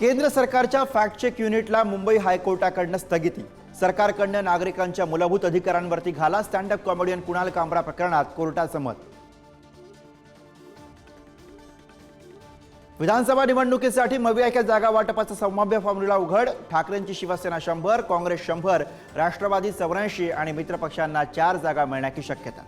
केंद्र सरकारच्या fact check युनिटला मुंबई हायकोर्टाकडनं स्थगिती. सरकारकडनं नागरिकांच्या मूलभूत अधिकारांवरती घाला स्टँडअप कॉमेडियन कुणाल कांबरा प्रकरणात कोर्टाचं मत विधानसभा निवडणुकीसाठी मवियाच्या जागा वाटपाचा संभाव्य फॉर्म्युला उघड. ठाकरेंची शिवसेना शंभर काँग्रेस शंभर राष्ट्रवादी चौऱ्याऐंशी आणि मित्रपक्षांना चार जागा मिळण्याची शक्यता.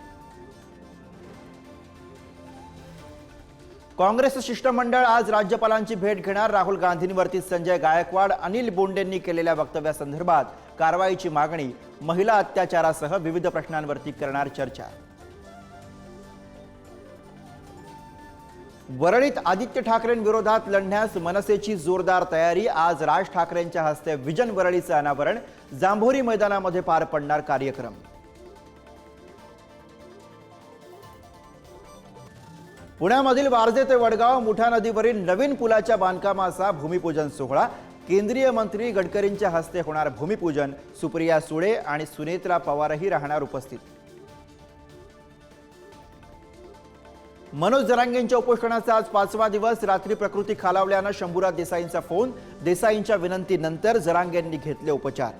काँग्रेस शिष्टमंडळ आज राज्यपालांची भेट घेणार. राहुल गांधींवरती संजय गायकवाड अनिल बोंडेंनी केलेल्या वक्तव्यासंदर्भात कारवाईची मागणी महिला अत्याचारासह विविध प्रश्नांवरती करणार चर्चा. वरळीत आदित्य ठाकरेंविरोधात लढण्यास मनसेची जोरदार तयारी. आज राज ठाकरेंच्या हस्ते विजन वरळीचं अनावरण. जांभोरी मैदानामध्ये पार पडणार कार्यक्रम. पुण्यामधील वारजे ते वडगाव मुठा नदीवरील नवीन पुलाच्या बांधकामाचा भूमिपूजन सोहळा. केंद्रीय मंत्री गडकरींच्या हस्ते होणार भूमिपूजन. सुप्रिया सुळे आणि सुनेत्रा पवारही राहणार उपस्थित. मनोज जरांगेंच्या उपोषणाचा आज पाचवा दिवस. रात्री प्रकृती खालावल्यानं शंभूराज देसाईंचा फोन. देसाईंच्या विनंतीनंतर जरांगेंनी घेतले उपचार.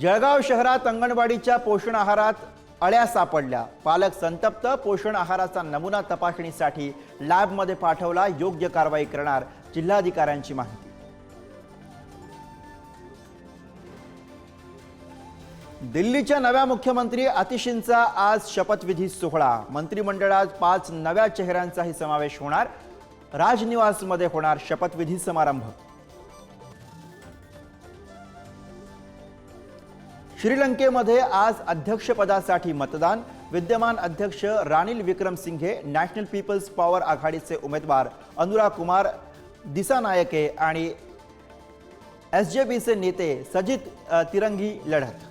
जळगाव शहरात अंगणवाडीच्या पोषण आहारात अळ्या सापडल्या. पालक संतप्त पोषण आहाराचा नमुना तपासणीसाठी लॅबमध्ये पाठवला योग्य कारवाई करणार जिल्हाधिकाऱ्यांची माहिती. दिल्लीच्या नव्या मुख्यमंत्री अतिशींचा आज शपथविधी सोहळा. मंत्रिमंडळात पाच नव्या चेहऱ्यांचाही समावेश होणार. राजनिवासमध्ये होणार शपथविधी समारंभ. श्रीलंकेमध्ये आज अध्यक्षपदासाठी मतदान. विद्यमान अध्यक्ष Ranil Wickremesinghe national people's power आघाडीचे उमेदवार अनुराग कुमार दिसानायके आणि एस जे बीचे नेते सजित तिरंगी लढत.